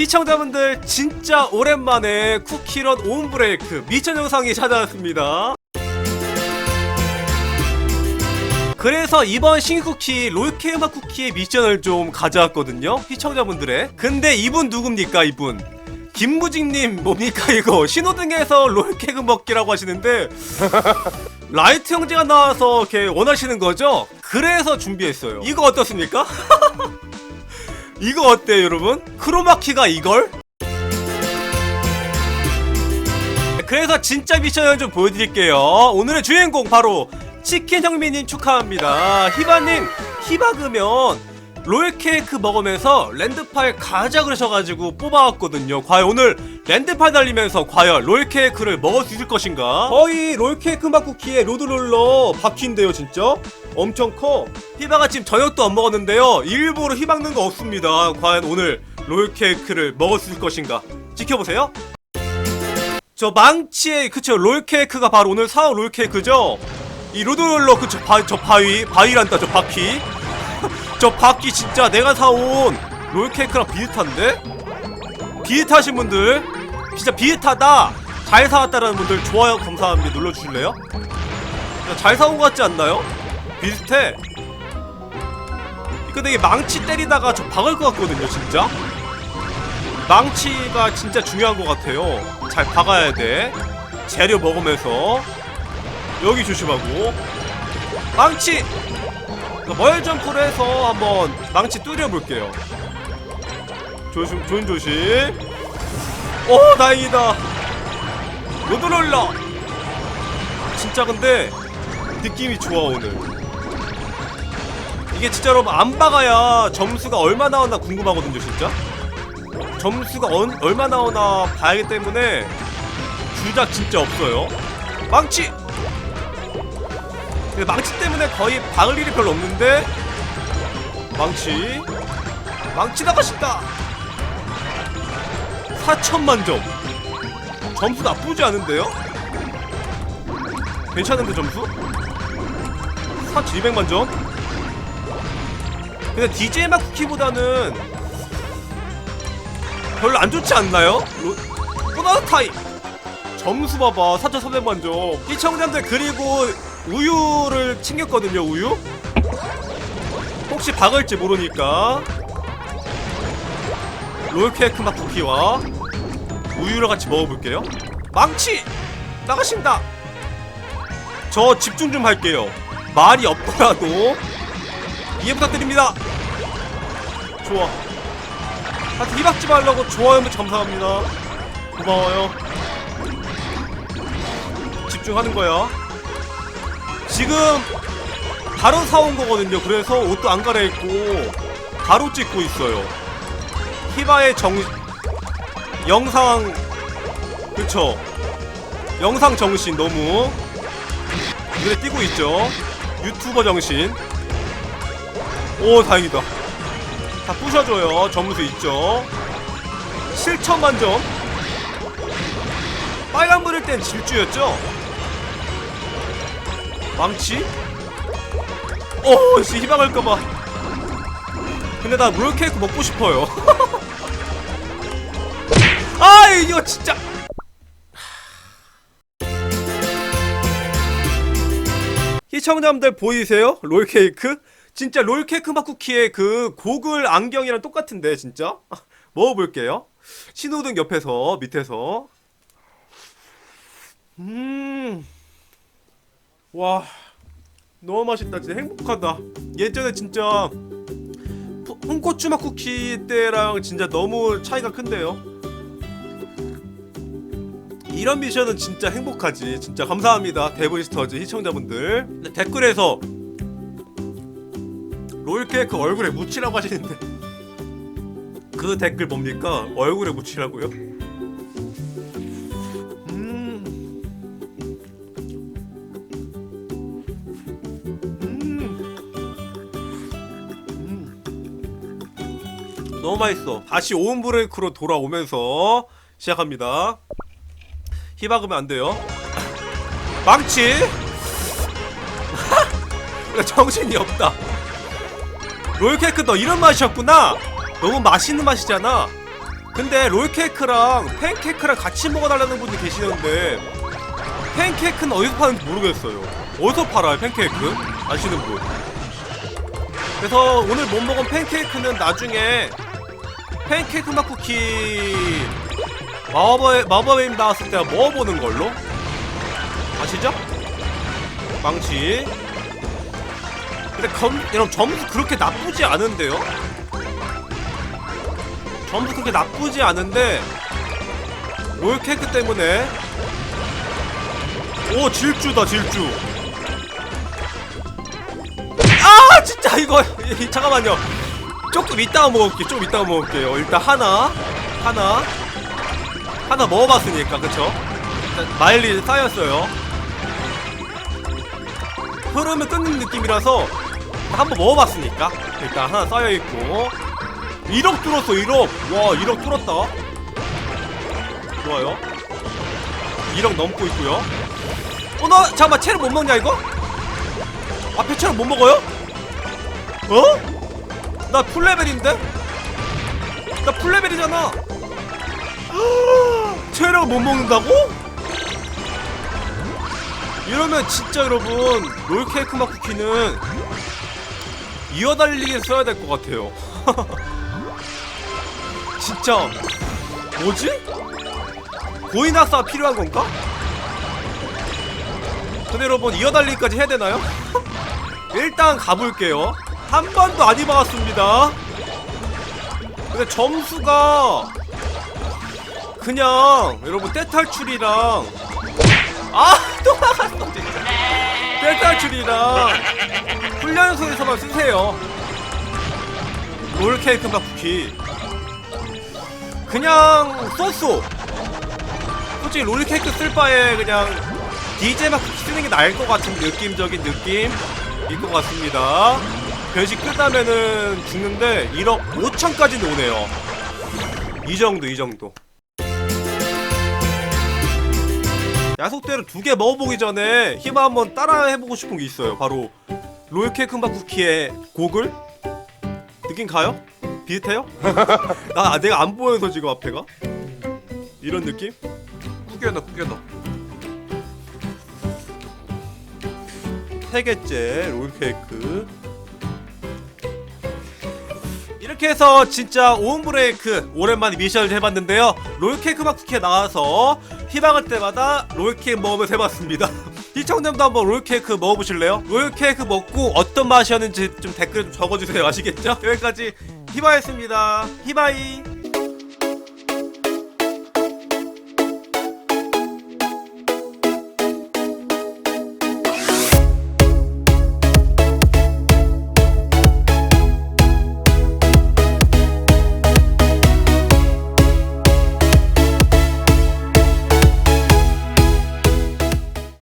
시청자분들 진짜 오랜만에 쿠키런 온브레이크 미션 영상이 찾아왔습니다. 그래서 이번 신쿠키 롤케 음악 쿠키의 미션을 좀 가져왔거든요. 시청자분들의. 근데 이분 누굽니까 이분? 김무직님 뭡니까 이거 신호등에서 롤케이크 먹기라고 하시는데 라이트 형제가 나와서 이렇게 원하시는 거죠? 그래서 준비했어요. 이거 어떻습니까? 이거 어때요 여러분? 크로마키가 이걸? 그래서 진짜 미션을 좀 보여드릴게요. 오늘의 주인공 바로 치킨 형민님 축하합니다. 히바님 히바그면 롤케이크 먹으면서 랜드파일 가자 그러셔가지고 뽑아왔거든요. 과연 오늘 랜드파일 달리면서 과연 롤케이크를 먹을 수 있을 것인가? 거의 롤케이크 맛 쿠키에 로드롤러 바퀴인데요 진짜 엄청 커. 히바가 지금 저녁도 안 먹었는데요. 일부러 히박는 거 없습니다. 과연 오늘 롤케이크를 있을 것인가? 지켜보세요. 저 망치의 그쵸 롤케이크가 바로 오늘 사온 롤케이크죠? 이 로드롤러 그쵸 바, 저 바위 바위란다 저 바퀴. 저 바퀴 진짜 내가 사온 롤케이크랑 비슷한데? 비슷하신 분들 진짜 비슷하다. 잘 사왔다라는 분들 좋아요 감사합니다 눌러주실래요? 야, 잘 사온 것 같지 않나요? 비슷해. 근데 이게 망치 때리다가 저 박을 것 같거든요 진짜? 망치가 진짜 중요한 것 같아요. 잘 박아야 돼. 재료 먹으면서. 여기 조심하고. 망치! 뭘 점프를 해서 한번 망치 뚫려 볼게요. 조심 조심 조심. 오 다행이다. 로드롤러 진짜 근데 느낌이 좋아 오늘 이게 진짜 여러분 안 박아야 점수가 얼마 나오나 궁금하거든요 진짜? 점수가 언- 얼마 나오나 봐야기 때문에 주작 진짜 없어요. 망치! 근데 망치 때문에 거의 박을 일이 별로 없는데? 망치. 망치 나가신다! 4천만 점. 점수 나쁘지 않은데요? 괜찮은데 점수? 4,200만 점? 근데 DJ 막 쿠키보다는 별로 안 좋지 않나요? 로... 보너스 타임. 점수 봐봐. 4,300만 점. 시청자들 그리고 우유를 챙겼거든요 우유? 혹시 박을지 모르니까. 롤케이크 맛 쿠키와 우유를 같이 먹어볼게요. 망치! 나가신다! 저 집중 좀 할게요. 말이 없더라도 이해 부탁드립니다. 좋아. 하여튼 희박지 말라고 좋아요 감사합니다. 고마워요. 집중하는 거야. 지금 바로 사온 거거든요. 그래서 옷도 안 갈아입고 바로 찍고 있어요. 히바의 정 영상 그쵸? 영상 정신 너무. 눈에 띄고 있죠. 유튜버 정신 오 다행이다. 다 부셔줘요. 점수 있죠? 7천 만 점. 빨간불일 땐 질주였죠? 망치? 오 씨, 희망할까봐 근데 나 롤케이크 먹고 싶어요. 아 이거 진짜. 시청자분들 보이세요? 롤케이크? 진짜 롤케이크 맛 쿠키의 그 고글 안경이랑 똑같은데 진짜? 먹어볼게요. 신호등 옆에서 밑에서. 음. 와. 너무 맛있다. 진짜 행복하다. 예전에 진짜 푸- 홍고추 맛 쿠키 때랑 진짜 너무 차이가 큰데요? 이런 미션은 진짜 행복하지. 진짜 감사합니다. 데브리스터즈 시청자분들. 근데 댓글에서 롤케이크 얼굴에 묻히라고 하시는데 그 댓글 뭡니까? 얼굴에 묻히라고요? 음. 음. 너무 맛있어. 다시 오븐 브레이크로 돌아오면서 시작합니다. 희박으면 안 돼요. 망치. 정신이 없다. 롤케이크 너 이런 맛이었구나. 너무 맛있는 맛이잖아. 근데 롤케이크랑 팬케이크랑 같이 먹어달라는 분이 계시는데 팬케이크는 어디서 파는지 모르겠어요. 어디서 팔아요 팬케이크? 아시는 분? 그래서 오늘 못 먹은 팬케이크는 나중에 팬케이크 맛 쿠키 마법의 마법의 힘 나왔을 때 먹어보는 걸로 아시죠? 망치. 근데 검, 여러분 점수 그렇게 나쁘지 않은데요? 점수 그렇게 나쁘지 않은데 롤케이크 때문에. 오 질주다 질주. 아 진짜 이거 이, 잠깐만요. 조금 이따가 먹을게 좀 이따가 먹을게요. 일단 하나 하나 하나 먹어봤으니까 그쵸? 마일리 쌓였어요. 흐름을 끊는 느낌이라서 한번 먹어봤으니까 일단 하나 쌓여있고 1억 뚫었어 1억 와 1억 뚫었다 좋아요 2억 넘고 있고요 어 나 잠깐만 채를 못 먹냐 이거? 앞에 채를 못 먹어요? 어? 나 풀레벨인데? 나 풀레벨이잖아 채를 못 먹는다고? 이러면 진짜 여러분 롤케이크 맛 쿠키는 이어달리기 써야 될 것 같아요 진짜 뭐지? 고인학사 필요한 건가? 근데 여러분 이어달리기까지 해야 되나요? 일단 가볼게요 한 번도 안 입어봤습니다 근데 점수가 그냥 여러분 떼탈출이랑 아 또 나갔어 진짜 떼탈출이랑 훈련소에서만 쓰세요. 롤케이크 맛 쿠키. 그냥 썼어 솔직히 롤케이크 쓸 바에 그냥 DJ 맛 쿠키 쓰는 게 나을 것 같은 느낌적인 느낌일 것 같습니다. 변식 끝나면은 죽는데 1억 5천까지는 오네요. 이 정도 이 정도 야속대를 두 개 먹어보기 전에 히바 한번 따라 해보고 싶은 게 있어요 바로 롤케이크 맛 쿠키의 고글 느낌 가요? 비슷해요? 나 내가 안 보여서 지금 앞에가 이런 느낌? 구겨 넣어 구겨 넣어 세 개째 롤케이크 이렇게 해서 진짜 오은 브레이크 오랜만에 미션을 해봤는데요 롤케이크 막 쿠키에 나와서 희망할 때마다 롤케이크 먹으면서 해봤습니다. 시청자님도 한번 롤케이크 먹어보실래요? 롤케이크 먹고 어떤 맛이었는지 좀 댓글 좀 적어주세요. 아시겠죠? 여기까지. 히바였습니다. 히바이